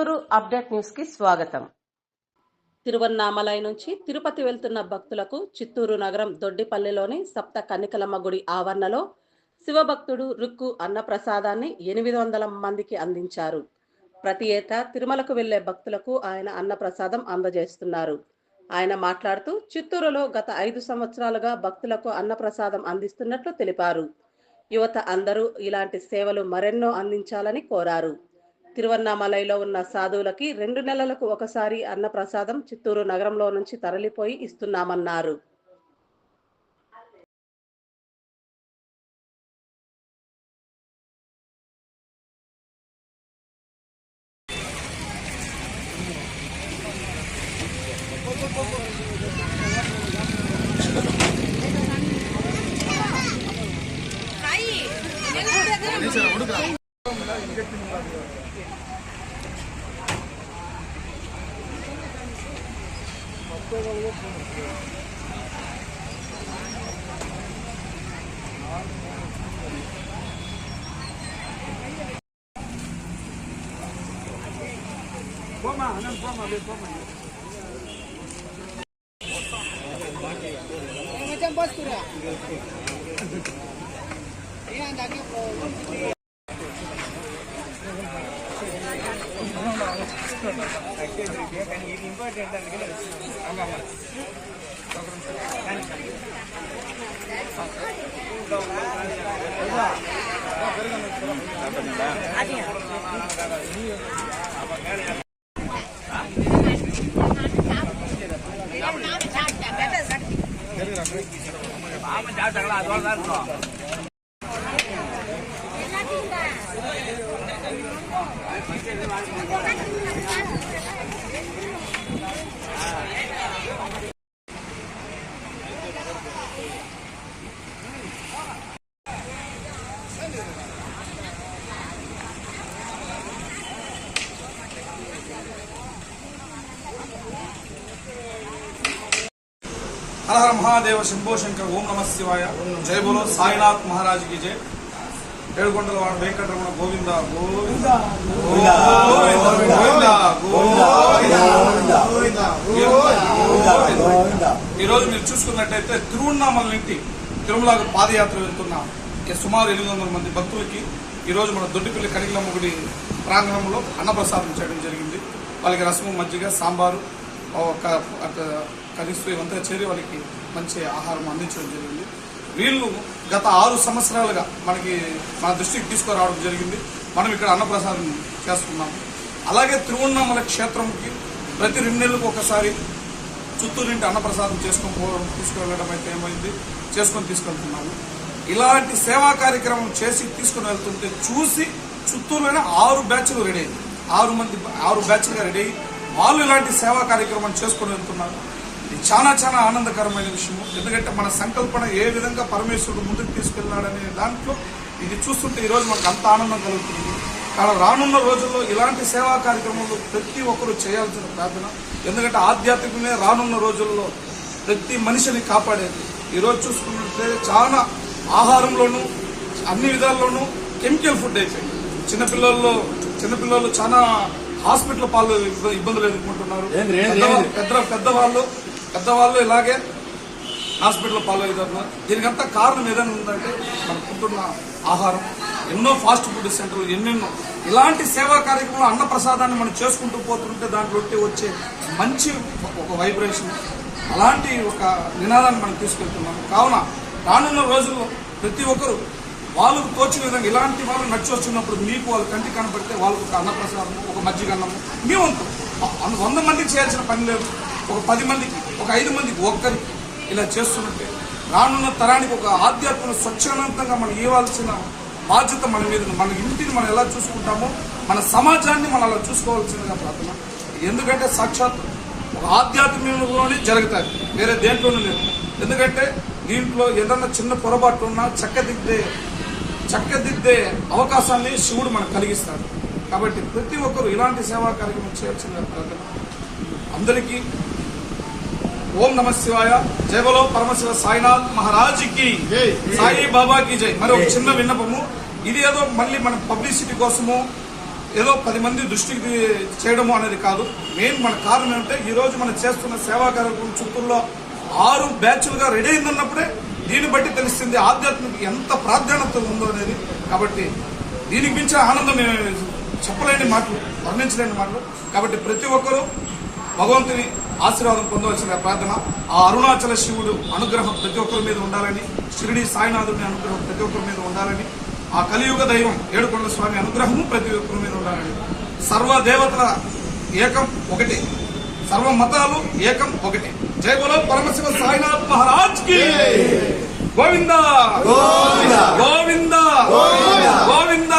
Chittoor update న్యూస్కి స్వాగతం. తిరువన్నామలై నుంచి తిరుపతి వెళ్తున్న భక్తులకు చిత్తూరు నగరం దొడ్డిపల్లిలోని సప్త కన్నికలమ్మ గుడి ఆవరణలో శివభక్తుడు రుక్కు అన్నప్రసాదాన్ని ఎనిమిది వందల మందికి అందించారు. ప్రతి ఏటా తిరుమలకు వెళ్ళే భక్తులకు ఆయన అన్నప్రసాదం అందజేస్తున్నారు. ఆయన మాట్లాడుతూ చిత్తూరులో గత ఐదు సంవత్సరాలుగా భక్తులకు అన్నప్రసాదం అందిస్తున్నట్లు తెలిపారు. యువత అందరూ ఇలాంటి సేవలు మరెన్నో అందించాలని కోరారు. తిరువన్నామలైలో ఉన్న సాధువులకి రెండు నెలలకు ఒకసారి అన్నప్రసాదం చిత్తూరు నగరంలో నుంచి తరలిపోయి ఇస్తున్నామన్నారు. Bawa mah, nampak mah, bawa mah. Macam bos tu dah. Ini anda kau. பாப்பா சாப்பிட்டாங்களா? அதோட தான் இருக்கும். हर हर महादेव शंभो शंकर ओम नमः शिवाय। जय बोलो साईनाथ महाराज की जय। ఏడుకొండల వాడు వెంకటరమణ గోవింద గోవింద. గోవింద గోవింద ఈ రోజు మీరు చూసుకున్నట్టయితే తిరువన్నామల నుండి తిరుమలకు పాదయాత్ర వెళ్తున్న సుమారు ఎనిమిది వందల మంది భక్తులకి ఈ రోజు మన దొడ్డిపల్లి కనిగిలమ్మ గుడి ప్రాంగణంలో అన్నప్రసాదం చేయడం జరిగింది. వాళ్ళకి రసము మజ్జిగ సాంబారు ఒక కనీసం ఇవంతా చేరి వాళ్ళకి మంచి ఆహారం అందించడం జరిగింది. వీళ్ళు గత ఆరు సంవత్సరాలుగా మనకి మన దృష్టికి తీసుకురావడం జరిగింది. మనం ఇక్కడ అన్నప్రసాదం చేస్తున్నాము అలాగే తిరువണ്ണామల క్షేత్రంకి ప్రతి రెండు నెలలకు ఒకసారి చిత్తూరు నుండి అన్నప్రసాదం చేసుకొని పోవడం తీసుకువెళ్ళడం అయితే ఏమైంది? చేసుకొని తీసుకెళ్తున్నాము. ఇలాంటి సేవా కార్యక్రమం చేసి తీసుకుని వెళ్తుంటే చూసి చిత్తూరులోనే ఆరు బ్యాచ్లు రెడీ అయింది ఆరు మంది ఆరు బ్యాచ్లుగా రెడీ అయ్యి వాళ్ళు ఇలాంటి సేవా కార్యక్రమం చేసుకుని వెళ్తున్నారు. ఇది చాలా చాలా ఆనందకరమైన విషయము. ఎందుకంటే మన సంకల్పన ఏ విధంగా పరమేశ్వరుడు ముందుకు తీసుకెళ్ళాడనే దాంట్లో ఇది చూస్తుంటే ఈరోజు మనకు అంత ఆనందం కలుగుతుంది. కానీ రానున్న రోజుల్లో ఇలాంటి సేవా కార్యక్రమాలు ప్రతి ఒక్కరూ చేయాల్సిన ప్రార్థన. ఎందుకంటే ఆధ్యాత్మికమే రానున్న రోజుల్లో ప్రతి మనిషిని కాపాడేది. ఈరోజు చూసుకున్నట్లయితే చాలా ఆహారంలోనూ అన్ని విధాల్లోనూ కెమికల్ ఫుడ్ అయిపోయింది. చిన్నపిల్లల్లో చిన్నపిల్లలు చాలా హాస్పిటల్ పాలు ఇబ్బ- ఇబ్బందులు ఎదుర్కొంటున్నారు. పెద్ద పెద్దవాళ్ళు పెద్దవాళ్ళు ఇలాగే హాస్పిటల్ పాలవుతున్నారు దీనికంతా కారణం ఏదైనా ఉందంటే మనం తింటున్న ఆహారం ఎన్నో ఫాస్ట్ ఫుడ్ సెంటర్లు ఎన్నెన్నో. ఇలాంటి సేవా కార్యక్రమంలో అన్న ప్రసాదాన్ని మనం చేసుకుంటూ పోతుంటే దాంట్లో వచ్చే మంచి ఒక వైబ్రేషన్ అలాంటి ఒక నినాదాన్ని మనం తీసుకెళ్తున్నాం. కావున రానున్న రోజుల్లో ప్రతి ఒక్కరు వాళ్ళకు తోచిన విధంగా ఇలాంటి వాళ్ళు నడిచి వస్తున్నప్పుడు మీకు వాళ్ళ కంటి కనబడితే వాళ్ళకు ఒక అన్నప్రసాదం ఒక మజ్జిగన్నము. మీ వంతు. వంద మందికి చేయాల్సిన పని లేదు. ఒక పది మందికి ఒక ఐదు మందికి ఒక్కరికి ఇలా చేస్తున్నట్టే. రానున్న తరానికి ఒక ఆధ్యాత్మిక స్వచ్ఛానంతంగా మనం ఇవ్వాల్సిన బాధ్యత మన మీద మన ఇంటిని మనం ఎలా చూసుకుంటామో మన సమాజాన్ని మనం అలా చూసుకోవాల్సిందిగా ప్రార్థన. ఎందుకంటే సాక్షాత్ ఒక ఆధ్యాత్మికంలోనే జరుగుతాయి. వేరే దేంట్లోనూ లేదు. ఎందుకంటే దీంట్లో ఏదన్నా చిన్న పొరపాటు ఉన్నా చక్కదిద్దే చక్కదిద్దే అవకాశాన్ని శివుడు మనకు కలిగిస్తాడు. కాబట్టి ప్రతి ఒక్కరు ఇలాంటి సేవా కార్యక్రమం చేయాల్సిన ప్రార్థన. అందరికీ ఓం నమ శివాయ. జయ బలో పరమశివ సాయినాథ్ మహారాజ్కి. సాయి బాబాకి జై. మరి ఒక చిన్న విన్నపము. ఇది ఏదో మళ్ళీ మన పబ్లిసిటీ కోసము ఏదో పది మంది దృష్టికి చేయడము అనేది కాదు. మెయిన్ మన కారణం ఏంటంటే ఈ రోజు మనం చేస్తున్న సేవా కార్యక్రమం చిత్తూరులో ఆరు బ్యాచ్లుగా రెడీ అయిందన్నప్పుడే దీన్ని బట్టి తెలుస్తుంది ఆధ్యాత్మిక ఎంత ప్రాధాన్యత ఉందో అనేది. కాబట్టి దీనికి మించిన ఆనందం నేను చెప్పలేని మాటలు వర్ణించలేని మాటలు. కాబట్టి ప్రతి ఒక్కరూ భగవంతుని ఆశీర్వాదం పొందవలసిన ప్రార్థన. ఆ అరుణాచల శివుడు అనుగ్రహం ప్రతి ఒక్కరి మీద ఉండాలని షిరిడి సాయినాథుని అనుగ్రహం ప్రతి ఒక్కరి మీద ఉండాలని ఆ కలియుగ దైవం ఏడుకొండ స్వామి అనుగ్రహము ప్రతి ఒక్కరి మీద ఉండాలని. సర్వ దేవతల ఏకం ఒకటి. సర్వ మతాలు ఏకం ఒకటి. జై బలో పరమశివ సాయినాథ్ మహారాజ్కి గోవింద. గోవింద. గోవింద.